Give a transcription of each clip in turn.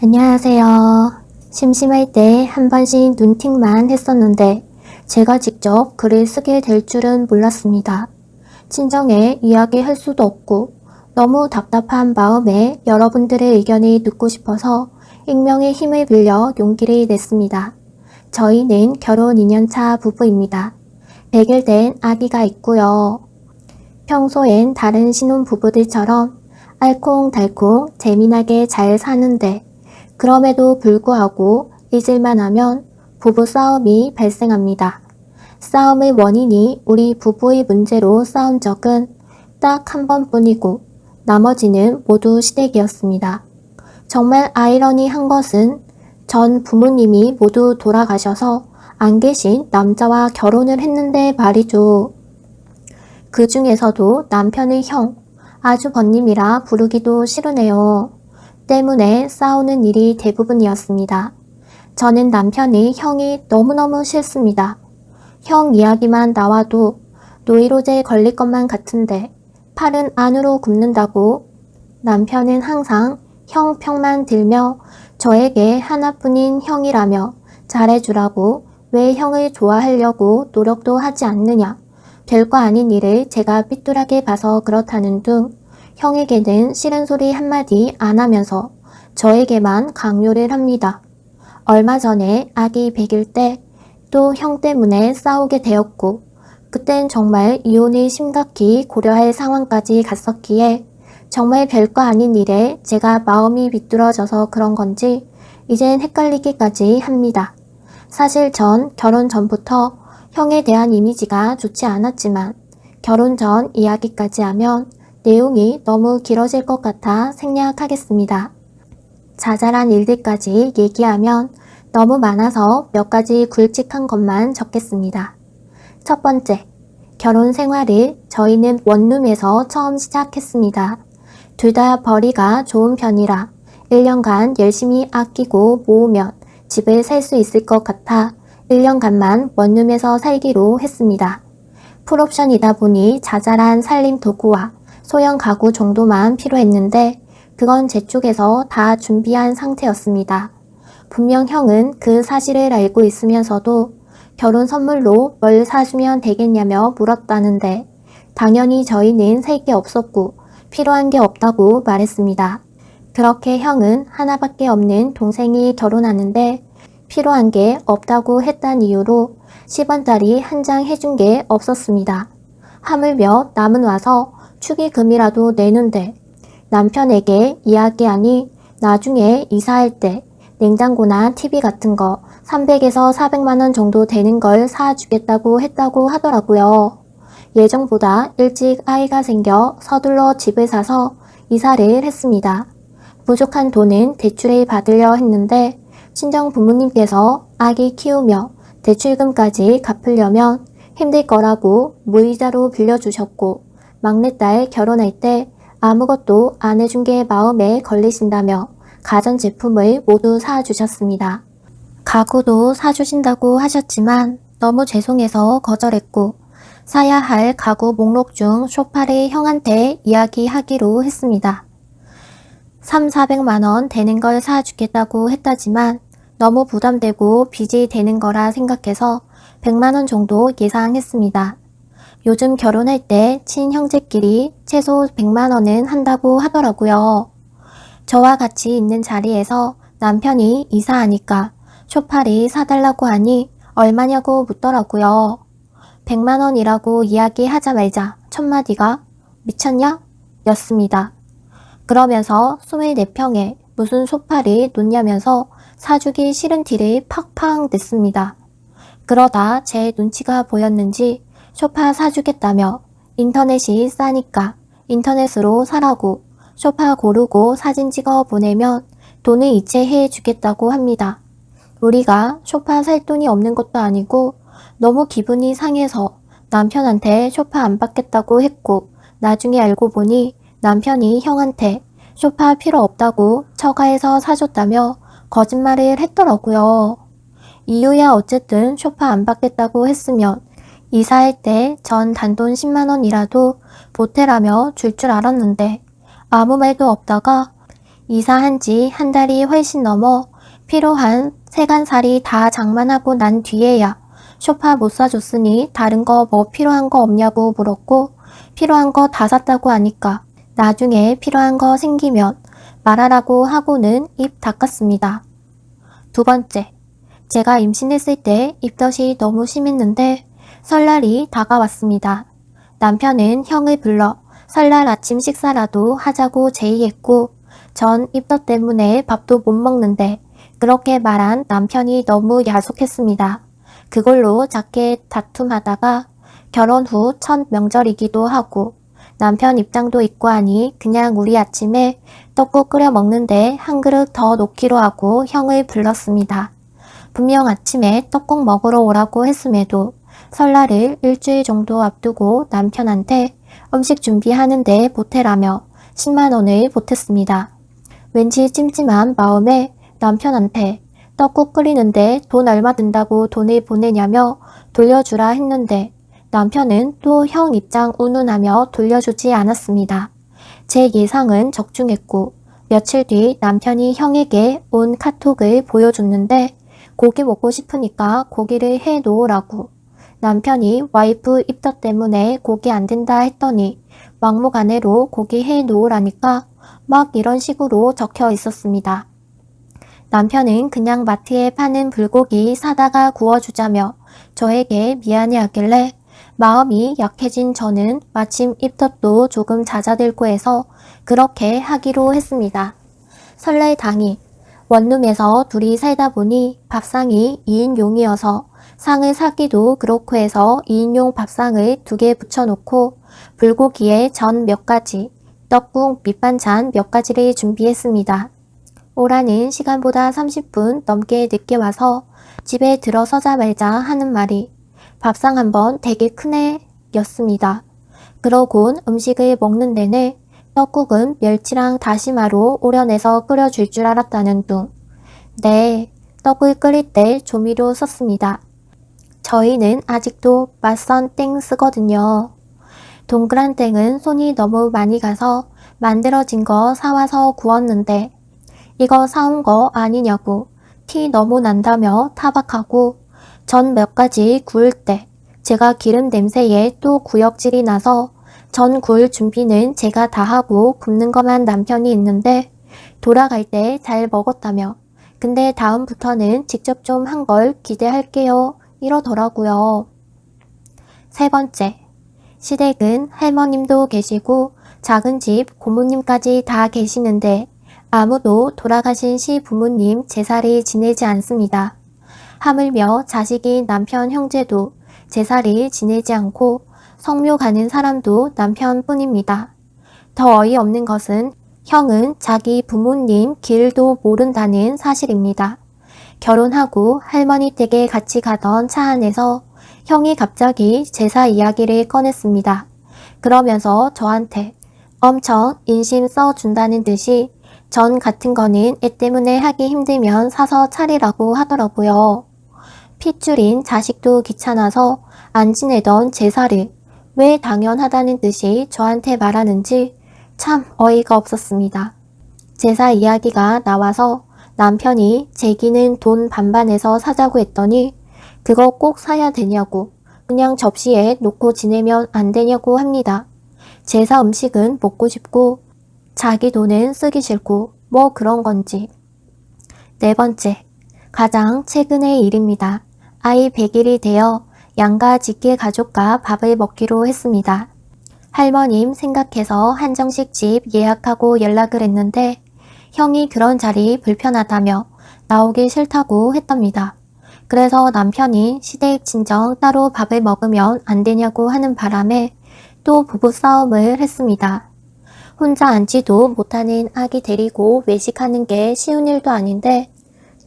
안녕하세요. 심심할 때 한 번씩 눈팅만 했었는데 제가 직접 글을 쓰게 될 줄은 몰랐습니다. 친정에 이야기할 수도 없고 너무 답답한 마음에 여러분들의 의견을 듣고 싶어서 익명의 힘을 빌려 용기를 냈습니다. 저희는 결혼 2년차 부부입니다. 100일 된 아기가 있고요. 평소엔 다른 신혼 부부들처럼 알콩달콩 재미나게 잘 사는데 그럼에도 불구하고 잊을만 하면 부부 싸움이 발생합니다. 싸움의 원인이 우리 부부의 문제로 싸운 적은 딱 한 번뿐이고 나머지는 모두 시댁이었습니다. 정말 아이러니한 것은 전 부모님이 모두 돌아가셔서 안 계신 남자와 결혼을 했는데 말이죠. 그 중에서도 남편의 형, 아주버님이라 부르기도 싫으네요. 때문에 싸우는 일이 대부분이었습니다. 저는 남편이 형이 너무너무 싫습니다. 형 이야기만 나와도 노이로제 걸릴 것만 같은데 팔은 안으로 굽는다고 남편은 항상 형 평만 들며 저에게 하나뿐인 형이라며 잘해주라고 왜 형을 좋아하려고 노력도 하지 않느냐. 별거 아닌 일을 제가 삐뚤하게 봐서 그렇다는 둥 형에게는 싫은 소리 한마디 안 하면서 저에게만 강요를 합니다. 얼마 전에 아기 100일 때 또 형 때문에 싸우게 되었고 그땐 정말 이혼을 심각히 고려할 상황까지 갔었기에 정말 별거 아닌 일에 제가 마음이 비뚤어져서 그런 건지 이젠 헷갈리기까지 합니다. 사실 전 결혼 전부터 형에 대한 이미지가 좋지 않았지만 결혼 전 이야기까지 하면 내용이 너무 길어질 것 같아 생략하겠습니다. 자잘한 일들까지 얘기하면 너무 많아서 몇 가지 굵직한 것만 적겠습니다. 첫 번째, 결혼 생활을 저희는 원룸에서 처음 시작했습니다. 둘 다 벌이가 좋은 편이라 1년간 열심히 아끼고 모으면 집을 살 수 있을 것 같아 1년간만 원룸에서 살기로 했습니다. 풀옵션이다 보니 자잘한 살림 도구와 소형 가구 정도만 필요했는데 그건 제 쪽에서 다 준비한 상태였습니다. 분명 형은 그 사실을 알고 있으면서도 결혼 선물로 뭘 사주면 되겠냐며 물었다는데 당연히 저희는 살 게 없었고 필요한 게 없다고 말했습니다. 그렇게 형은 하나밖에 없는 동생이 결혼하는데 필요한 게 없다고 했단 이유로 10원짜리 한 장 해준 게 없었습니다. 하물며 남은 와서 축의금이라도 내는데 남편에게 이야기하니 나중에 이사할 때 냉장고나 TV 같은 거 300에서 400만 원 정도 되는 걸 사주겠다고 했다고 하더라고요. 예정보다 일찍 아이가 생겨 서둘러 집을 사서 이사를 했습니다. 부족한 돈은 대출을 받으려 했는데 친정 부모님께서 아기 키우며 대출금까지 갚으려면 힘들 거라고 무이자로 빌려주셨고 막내딸 결혼할 때 아무것도 안 해준 게 마음에 걸리신다며 가전제품을 모두 사주셨습니다. 가구도 사주신다고 하셨지만 너무 죄송해서 거절했고 사야 할 가구 목록 중 쇼파를 형한테 이야기하기로 했습니다. 3, 400만원 되는 걸 사주겠다고 했다지만 너무 부담되고 빚이 되는 거라 생각해서 100만원 정도 예상했습니다. 요즘 결혼할 때 친형제끼리 최소 100만 원은 한다고 하더라고요. 저와 같이 있는 자리에서 남편이 이사하니까 쇼파리 사달라고 하니 얼마냐고 묻더라고요. 100만 원이라고 이야기하자마자 첫 마디가 미쳤냐? 였습니다. 그러면서 24평에 무슨 소파를 놓냐면서 사주기 싫은 티를 팍팍 냈습니다. 그러다 제 눈치가 보였는지 쇼파 사주겠다며 인터넷이 싸니까 인터넷으로 사라고 쇼파 고르고 사진 찍어 보내면 돈을 이체해 주겠다고 합니다. 우리가 쇼파 살 돈이 없는 것도 아니고 너무 기분이 상해서 남편한테 쇼파 안 받겠다고 했고 나중에 알고 보니 남편이 형한테 쇼파 필요 없다고 처가에서 사줬다며 거짓말을 했더라고요. 이유야 어쨌든 쇼파 안 받겠다고 했으면 이사할 때 전 단돈 10만원이라도 보태라며 줄 줄 알았는데 아무 말도 없다가 이사한 지 한 달이 훨씬 넘어 필요한 세간살이 다 장만하고 난 뒤에야 쇼파 못 사줬으니 다른 거 뭐 필요한 거 없냐고 물었고 필요한 거 다 샀다고 하니까 나중에 필요한 거 생기면 말하라고 하고는 입 닦았습니다. 두 번째, 제가 임신했을 때 입덧이 너무 심했는데 설날이 다가왔습니다. 남편은 형을 불러 설날 아침 식사라도 하자고 제의했고 전 입덧 때문에 밥도 못 먹는데 그렇게 말한 남편이 너무 야속했습니다. 그걸로 작게 다툼하다가 결혼 후 첫 명절이기도 하고 남편 입장도 있고 하니 그냥 우리 아침에 떡국 끓여 먹는데 한 그릇 더 놓기로 하고 형을 불렀습니다. 분명 아침에 떡국 먹으러 오라고 했음에도 설날을 일주일 정도 앞두고 남편한테 음식 준비하는데 보태라며 10만 원을 보탰습니다. 왠지 찜찜한 마음에 남편한테 떡국 끓이는데 돈 얼마 든다고 돈을 보내냐며 돌려주라 했는데 남편은 또 형 입장 운운하며 돌려주지 않았습니다. 제 예상은 적중했고 며칠 뒤 남편이 형에게 온 카톡을 보여줬는데 고기 먹고 싶으니까 고기를 해 놓으라고 남편이 와이프 입덧 때문에 고기 안 된다 했더니 막무가내로 고기 해 놓으라니까 막 이런 식으로 적혀 있었습니다. 남편은 그냥 마트에 파는 불고기 사다가 구워주자며 저에게 미안해하길래 마음이 약해진 저는 마침 입덧도 조금 잦아들고 해서 그렇게 하기로 했습니다. 설날 당일 원룸에서 둘이 살다 보니 밥상이 2인용이어서 상을 사기도 그렇고 해서 2인용 밥상을 두 개 붙여놓고 불고기에 전 몇 가지, 떡국, 밑반찬 몇 가지를 준비했습니다. 오라는 시간보다 30분 넘게 늦게 와서 집에 들어서자마자 하는 말이 밥상 한번 되게 크네 였습니다. 그러곤 음식을 먹는 내내 떡국은 멸치랑 다시마로 오려내서 끓여줄 줄 알았다는 둥. 네, 떡을 끓일 때 조미료 썼습니다. 저희는 아직도 맛선 땡 쓰거든요. 동그란 땡은 손이 너무 많이 가서 만들어진 거 사와서 구웠는데 이거 사온 거 아니냐고 티 너무 난다며 타박하고 전 몇 가지 구울 때 제가 기름 냄새에 또 구역질이 나서 전 구울 준비는 제가 다 하고 굽는 것만 남편이 있는데 돌아갈 때 잘 먹었다며 근데 다음부터는 직접 좀 한 걸 기대할게요 이러더라고요. 세 번째, 시댁은 할머님도 계시고 작은 집 고모님까지 다 계시는데 아무도 돌아가신 시 부모님 제사를 지내지 않습니다. 하물며 자식인 남편 형제도 제사를 지내지 않고 성묘 가는 사람도 남편뿐입니다. 더 어이없는 것은 형은 자기 부모님 길도 모른다는 사실입니다. 결혼하고 할머니 댁에 같이 가던 차 안에서 형이 갑자기 제사 이야기를 꺼냈습니다. 그러면서 저한테 엄청 인심 써준다는 듯이 전 같은 거는 애 때문에 하기 힘들면 사서 차리라고 하더라고요. 핏줄인 자식도 귀찮아서 안 지내던 제사를 왜 당연하다는 듯이 저한테 말하는지 참 어이가 없었습니다. 제사 이야기가 나와서 남편이 제기는 돈 반반에서 사자고 했더니 그거 꼭 사야 되냐고 그냥 접시에 놓고 지내면 안 되냐고 합니다. 제사 음식은 먹고 싶고 자기 돈은 쓰기 싫고 뭐 그런 건지. 네 번째, 가장 최근의 일입니다. 아이 100일이 되어 양가 직계 가족과 밥을 먹기로 했습니다. 할머님 생각해서 한정식 집 예약하고 연락을 했는데 형이 그런 자리 불편하다며 나오기 싫다고 했답니다. 그래서 남편이 시댁 친정 따로 밥을 먹으면 안 되냐고 하는 바람에 또 부부싸움을 했습니다. 혼자 앉지도 못하는 아기 데리고 외식하는 게 쉬운 일도 아닌데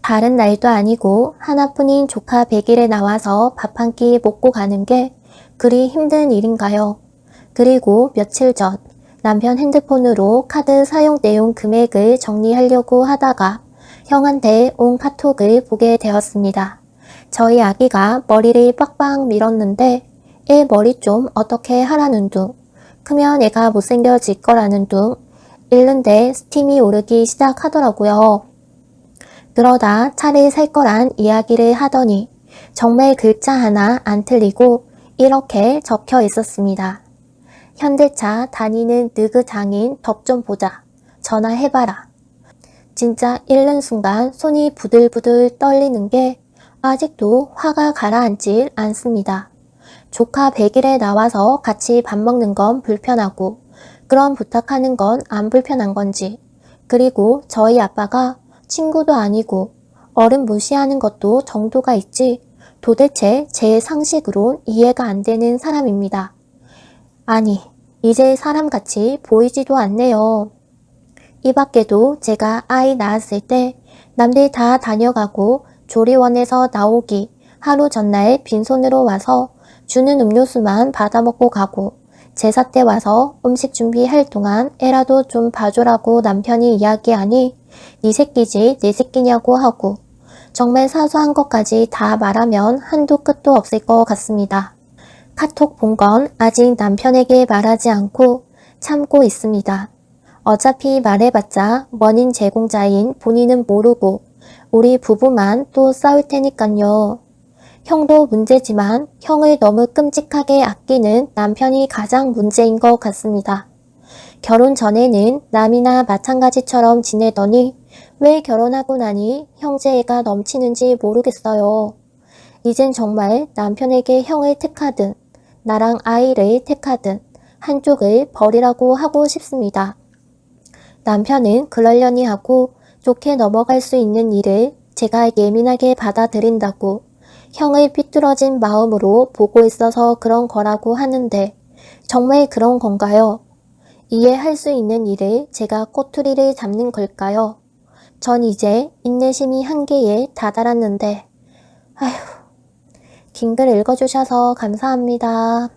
다른 날도 아니고 하나뿐인 조카 100일에 나와서 밥 한 끼 먹고 가는 게 그리 힘든 일인가요? 그리고 며칠 전 남편 핸드폰으로 카드 사용 내용 금액을 정리하려고 하다가 형한테 온 카톡을 보게 되었습니다. 저희 아기가 머리를 빡빡 밀었는데 애 머리 좀 어떻게 하라는 둥 크면 애가 못생겨질 거라는 둥 읽는데 스팀이 오르기 시작하더라고요. 그러다 차를 살 거란 이야기를 하더니 정말 글자 하나 안 틀리고 이렇게 적혀 있었습니다. 현대차 다니는 느그 장인 덕 좀 보자. 전화해봐라. 진짜 읽는 순간 손이 부들부들 떨리는 게 아직도 화가 가라앉질 않습니다. 조카 100일에 나와서 같이 밥 먹는 건 불편하고 그런 부탁하는 건 안 불편한 건지 그리고 저희 아빠가 친구도 아니고 어른 무시하는 것도 정도가 있지 도대체 제 상식으론 이해가 안 되는 사람입니다. 아니, 이제 사람같이 보이지도 않네요. 이 밖에도 제가 아이 낳았을 때 남들 다 다녀가고 조리원에서 나오기 하루 전날 빈손으로 와서 주는 음료수만 받아먹고 가고 제사 때 와서 음식 준비할 동안 애라도 좀 봐주라고 남편이 이야기하니 네 새끼지 내 새끼냐고 하고 정말 사소한 것까지 다 말하면 한도 끝도 없을 것 같습니다. 카톡 본 건 아직 남편에게 말하지 않고 참고 있습니다. 어차피 말해봤자 원인 제공자인 본인은 모르고 우리 부부만 또 싸울 테니깐요. 형도 문제지만 형을 너무 끔찍하게 아끼는 남편이 가장 문제인 것 같습니다. 결혼 전에는 남이나 마찬가지처럼 지내더니 왜 결혼하고 나니 형제애가 넘치는지 모르겠어요. 이젠 정말 남편에게 형을 택하든 나랑 아이를 택하든 한쪽을 버리라고 하고 싶습니다. 남편은 그러려니 하고 좋게 넘어갈 수 있는 일을 제가 예민하게 받아들인다고 형의 삐뚤어진 마음으로 보고 있어서 그런 거라고 하는데 정말 그런 건가요? 이해할 수 있는 일을 제가 꼬투리를 잡는 걸까요? 전 이제 인내심이 한계에 다다랐는데, 아휴, 긴 글 읽어주셔서 감사합니다.